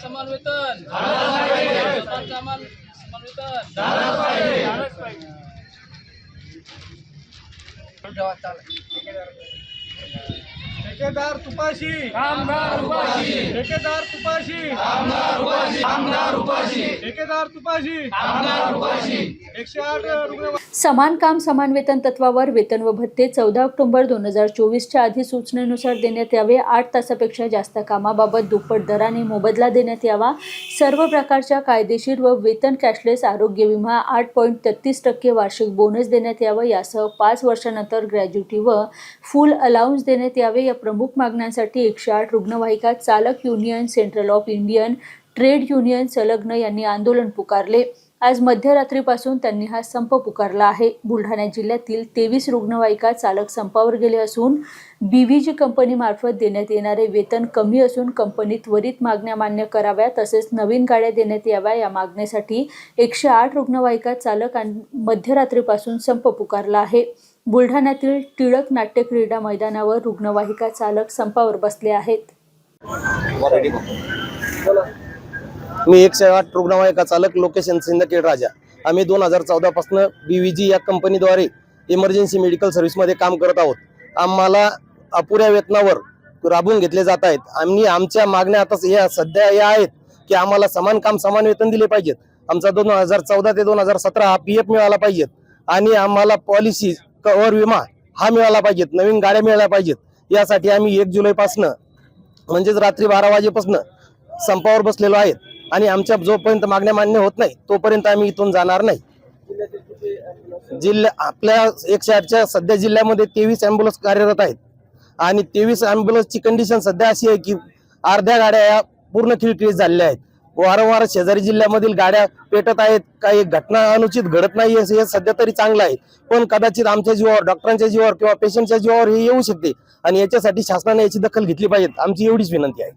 समान वेतन समान ठेकेदार तुपाशी। कामगार उपाशी। ठेकेदार तुपाशी। कामगार उपाशी। कामगार उपाशी। ठेकेदार तुपाशी। कामगार उपाशी। एकशे आठ रुग्ण समान काम समान वेतन तत्वावर वेतन व भत्ते चौदा ऑक्टोबर दोन हजार चोवीसच्या अधिसूचनेनुसार देण्यात यावे. आठ तासापेक्षा जास्त कामाबाबत दुप्पट दराने मोबदला देण्यात यावा. सर्व प्रकारच्या कायदेशीर व वेतन कॅशलेस आरोग्य विमा आठ पॉईंट तेहतीस टक्के वार्षिक बोनस देण्यात यावं. यासह पाच वर्षानंतर ग्रॅज्युटी व फुल अलाउन्स देण्यात यावे. या प्रमुख मागण्यांसाठी एकशे आठ रुग्णवाहिका चालक union central of Indian trade union संलग्न यांनी आंदोलन पुकारले. आज मध्यरात्रीपासून त्यांनी हा संप पुकारला आहे. बुलढाणा जिल्ह्यातील तेवीस रुग्णवाहिका चालक संपावर गेले असून बीव्हीजी कंपनीमार्फत देण्यात येणारे वेतन कमी असून कंपनी त्वरित मागण्या मान्य कराव्या तसेच नवीन गाड्या देण्यात याव्या या मागणीसाठी एकशे आठ रुग्णवाहिका चालक आणि मध्यरात्रीपासून संप पुकारला आहे. बुलढाण्यातील टिळक नाट्य क्रीडा मैदानावर रुग्णवाहिका चालक संपावर बसले आहेत. मी एकशे आठ रुग्णवाहिका चालक लोकेशन सिंदखेड राजा. आम्ही दोन हजार चौदा पासून बीव्हीजी या कंपनीद्वारे इमर्जन्सी मेडिकल सर्व्हिसमध्ये काम करत आहोत. आम्हाला अपुऱ्या वेतनावर राबवून घेतले जात आहेत. आम्ही आमच्या मागण्या आता या सध्या या आहेत की आम्हाला समान काम समान वेतन दिले पाहिजेत. आमचा दोन हजार चौदा ते दोन हजार सतरा हा पी एफ मिळाला पाहिजेत. आणि आम्हाला पॉलिसी कव्हर विमा हा मिळाला पाहिजेत. नवीन गाड्या मिळाल्या पाहिजेत. यासाठी आम्ही एक जुलैपासनं म्हणजेच रात्री बारा वाजेपासून संपावर बसलेलो आहेत. आणि आमच्या जोपर्यंत मागण्या मान्य होत नाही तोपर्यंत आम्ही इथून जाणार नाही. जिल्ह्या आपल्या एकशे आठच्या सध्या जिल्ह्यामध्ये तेवीस अँब्युलन्स कार्यरत आहेत. आणि तेवीस अँब्युलन्सची कंडिशन सध्या अशी आहे की अर्ध्या गाड्या या पूर्ण खिळखिळीत झालेल्या आहेत. वारंवार शेजारी जिल्ह्यामधील गाड्या पेटत आहेत. काही घटना अनुचित घडत नाही हे हे सध्या तरी चांगलं आहे. पण कदाचित आमच्या जीवावर डॉक्टरांच्या जीवावर किंवा पेशंटच्या जीवावर हे येऊ शकते. आणि याच्यासाठी शासनाने याची दखल घेतली पाहिजे. आमची एवढीच विनंती आहे.